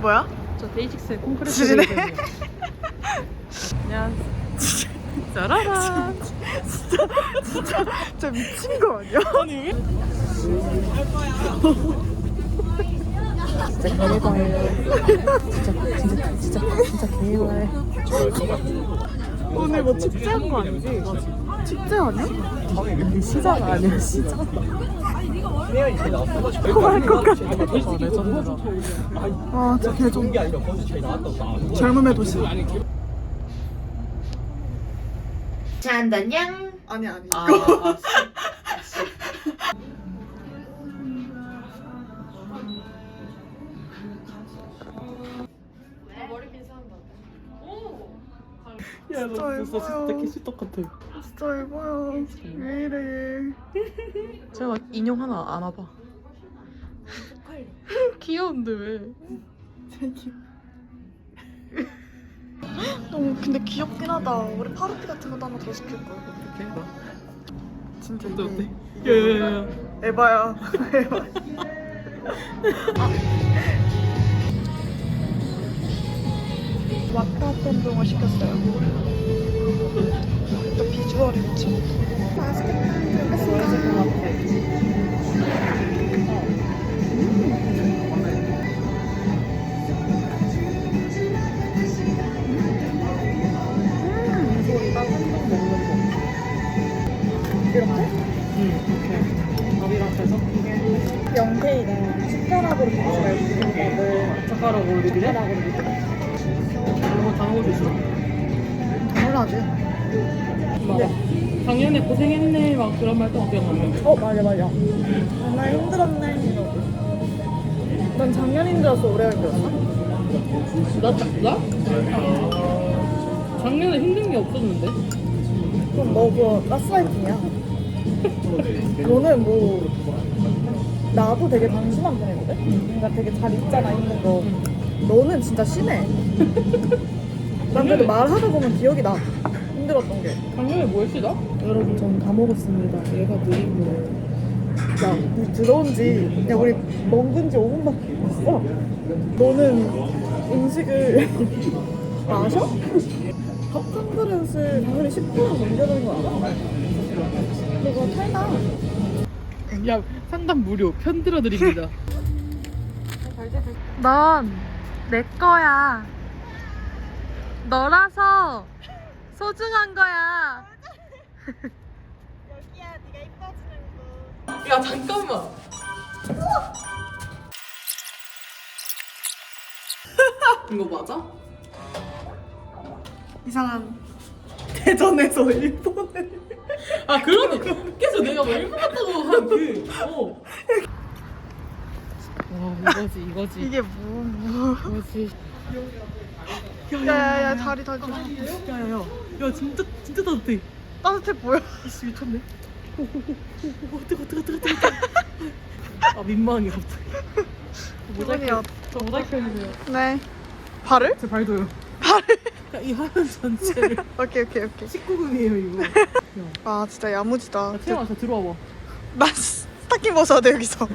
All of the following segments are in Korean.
뭐야? 저 데이식스의 콘크리트 지지네. 레이더예요. 안녕하세요. 짜라란. 진짜 미친 거 아니야? 아니 왜? 진짜 개발해. 진짜 진짜 진짜 진짜 개발해. 오늘 뭐 축제한 거 아니지? 축제 아니야? 시장 아니야 시장. 코할 것 같아. 아 진짜 개좀 젊음의 도시. 잔단양 아니 아니. 아, 이거. 아, 야, 진짜 너 진짜 예뻐요. 진짜 개씨 똑같아. 예뻐요. 왜 이래? 제가 인형 하나 안아봐. 귀여운데 왜? 너무 근데 귀엽긴 하다. 우리 파르티 같은 것도 하나 더 시킬 걸. 이렇게 해봐. 진짜 이게 어때? 야야야야. 에바야. 에바. 마카 콘종을 시켰어요. 또 비주얼이 미쳐. 좋아해줄 것 같아. 영케이가 숟가락으로 먹지 말고 비빔밥을 젓가락으로 비비래? 숟가락으로 비벼. 이런 거다 먹을 수 있어? 당연하 지. 봐봐. 작년에 고생했네 막 그런 말도 기억나네. 어 맞아 맞아. 정말 힘들었네 이러고. 난 작년 힘들어서 올해 힘들었어? 나, 나? 작년에 힘든 게 없었는데? 그럼 너 그거 가스라이팅이야. 너는 뭐 나도 되게 단순한 편이거든. 그러니까 되게 잘 있잖아 있는 거. 너는 진짜 심해. 난 그래도 말하다 보면 기억이 나. 힘들었던 게. 작년에 뭐 했지 나? 여러분 전 다 먹었습니다. 얘가 느린 거예요. 야, 우리 들어온 지, 야, 우리 먹은 지 5분밖에 안 됐어. 너는 음식을 마셔? 밥한 그릇을 당연히 10분은 넘겨주는 거 알아? 너가 탈다. 야 상담 무료 편들어 드립니다. 넌 내 거야. 너라서 소중한 거야. 여기야, 네가 이뻐지는 곳. 야 잠깐만. 이거 맞아? 이상한 대전에서 일본에. 아 그러네. 그래서 내가 뭐 일본 갔다고 한 그. 어. 와 이거지 이거지 이게 뭐, 뭐. 이거지. 야야야, 다리 다리. 야야야. 야 진짜 진짜 따뜻해. 따뜻해 보여. 이씨 미쳤네. 오오오오 뜨거 뜨거 뜨거 뜨거. 아 민망해 갑자기. 기분이야. 저 모자이크 해주세요. 네. 발을? 제 발도요. 발을? 이 화면 전체를 오케이, 오케이, 오케이. 19금이에요 이거. 야, 아, 진짜 야무지다. 태영아 저 들어와 봐. 나 스타킹 벗어야 돼, 여기서.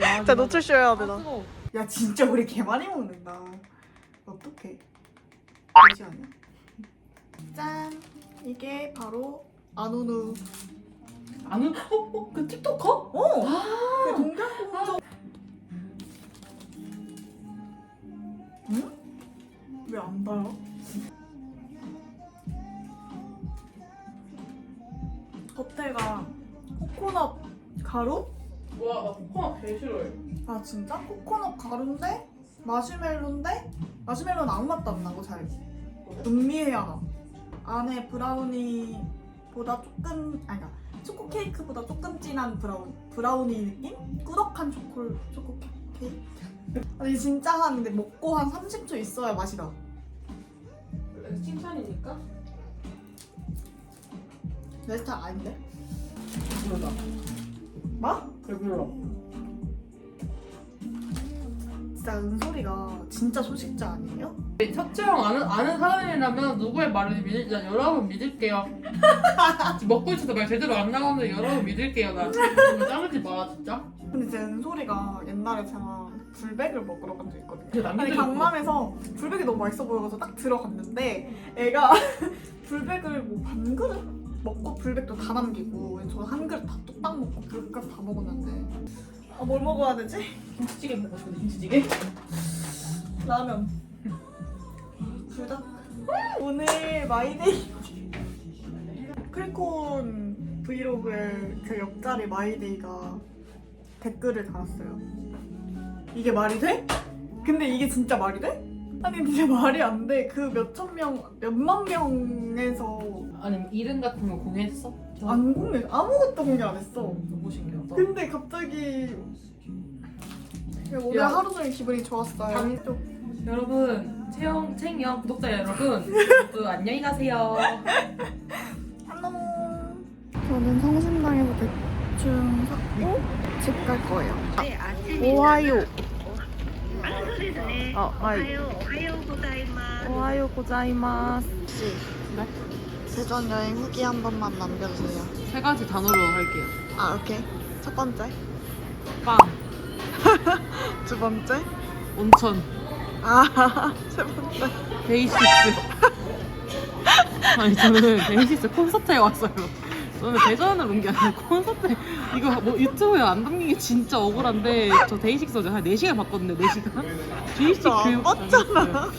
야, 진짜 노출 쇼 해야 돼, 아, 나. 야 진짜 우리 개 많이 먹는다 어떡해 잠시만요 짠 이게 바로 아노누 아는 어? 어? 그 틱토커? 어! 아. 그 동작공정 응? 왜 안 달아? 겉에가 코코넛 가루? 와, 나 코코넛 개 싫어해. 아 진짜? 코코넛 가루인데 마시멜로인데 마시멜로는 아무 맛도 안 나고 잘 음미해야 나 안에 브라우니보다 조금 아니 그러니까 초코 케이크보다 조금 진한 브라운 브라우니 느낌? 꾸덕한 초콜 초코 케이크 아니 진짜 한 근데 먹고 한 30초 있어야 맛이 나 칭찬이니까? 내 스타일 아닌데? 그러다. 뭐? 배불러. 진짜 은솔이가 진짜 소식자 아니에요? 첫째 형 아는, 아는 사람이라면 누구의 말을 믿을지 난 여러분 믿을게요. 지금 먹고 있어도 말 제대로 안 나오는데 여러분 믿을게요. 나 정말 자르지 마 진짜. 근데 제 은솔이가 옛날에 제가 불백을 먹으러 간 적 있거든요. 그 아니 남들 강남에서 불백이 너무 맛있어 보여서 딱 들어갔는데 애가 불백을 뭐 반 그릇 먹고 불백도 다 남기고 저는 한 그릇 다 뚝딱 먹고 불백까지 다 먹었는데 아 뭘 먹어야 되지? 김치찌개 먹고 싶은데 김치찌개? 라면 불닭 오늘 마이데이 크리콘 브이로그에 그 옆자리 마이데이가 댓글을 달았어요 이게 말이 돼? 근데 이게 진짜 말이 돼? 아니 진짜 말이 안 돼 그 몇천 명 몇만 명에서 아니면 이름 같은 거 공유했어? 안 공개 아무것도 공개 안 했어 너무 신기하다. 근데 갑자기 오늘 야. 하루 종일 기분이 좋았어요 당- 좀 여러분 채영 챙영 구독자 여러분 모두 안녕히 가세요. 안녕. 저는 성심당에서 대충 샀고 집 갈 거예요. 오하요. 어, 하이. 오하요 고자이마스. 네? 대전 여행 후기 한 번만 남겨주세요. 세 가지 단어로 할게요. 아, 오케이. 첫 번째. 빵, 두 번째. 온천, 아, 세 번째. 데이식스. 아니 저는 데이식스 콘서트에 왔어요. 저는 대전을 온 게 아니고 콘서트 이거 뭐 유튜브에 안 담긴 게 진짜 억울한데 저 데이식스 어제 한 4시간 봤거든요 4시간 데이식스 진짜 안 교육 봤잖아.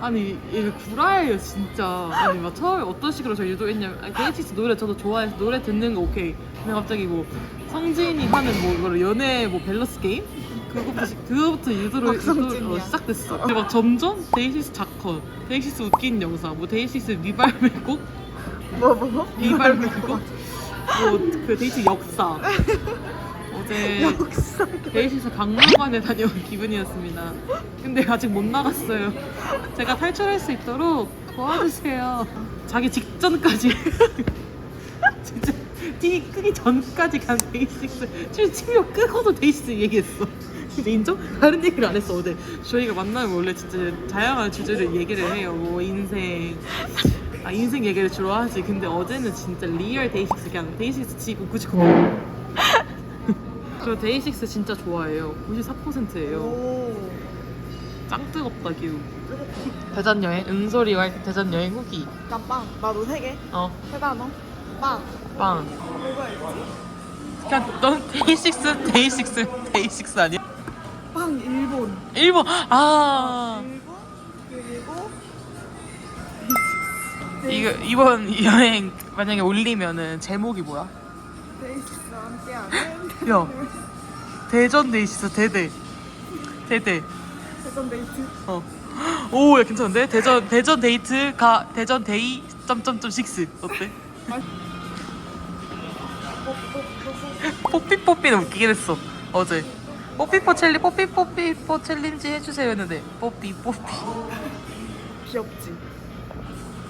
아니 이게 구라예요 진짜. 아니 막 처음에 어떤 식으로 저 유도했냐면 아니, 데이식스 노래 저도 좋아해서 노래 듣는 거 오케이. 근데 갑자기 뭐 성진이 하는 뭐 이거를 연애 뭐 밸런스 게임? 그거부터 시- 그거부터 유도로 박성진이야. 유도로 시작됐어. 근데 막 점점 데이식스 자커 데이식스 웃긴 영상 뭐 데이식스 미발매곡 뭐, 뭐? 미발매곡 뭐그 데이식스 역사 어제 역사. 데이식스 박물관에 다녀온 기분이었습니다. 근데 아직 못 나갔어요. 제가 탈출할 수 있도록 도와주세요. 자기 직전까지 진짜 TV 끄기 전까지 간 데이식스 출치료 끄고도 데이식스 얘기했어. 근데 인정? 다른 얘기를 안 했어 어제. 저희가 만나면 원래 진짜 다양한 주제를 얘기를 해요. 뭐 인생. 아 인생 얘기를 주로 하지. 근데 어제는 진짜 리얼 데이식스 그냥 데이식스 치고 99. 저 데이식스 진짜 좋아해요. 94%예요. 오. 짱 뜨겁다 기우. 대전 여행 은솔이와 대전 여행 후기. 나 빵. 나도 세 개. 어 세 단어. 빵. 빵. 뭐가 있지? 그냥 넌 데이식스 데이식스 데이식스 아니야? 빵 일본. 일본 아 일본 그리고 이거 이번 여행 만약에 올리면은 제목이 뭐야? 데이식스와 함께하는 야 대전 데이식스 대대 대대 대전 데이트. 어. 오, 야, 괜찮은데? 대전 대전 데이트 가 대전 데이 점점점 식스 어때? 뽀삐뽀삐는 웃기긴 했어 어제 뽀삐뽀 챌리 뽀삐뽀삐뽀 챌린지 해주세요 했는데 뽀삐뽀삐 귀엽지?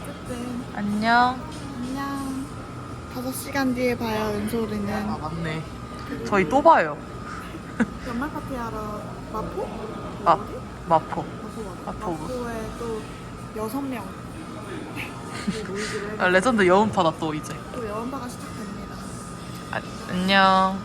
어쨌든 안녕 안녕. 5시간 뒤에 봐요 은솔이는. 아 맞네 저희 또 봐요 연말 파티 하러 마포? 아. 어디? 마포 마포. 마포에 또 여섯 명. 아, 레전드 여운파다 또 이제 또 여원파가 시작됩니다. 아, 안녕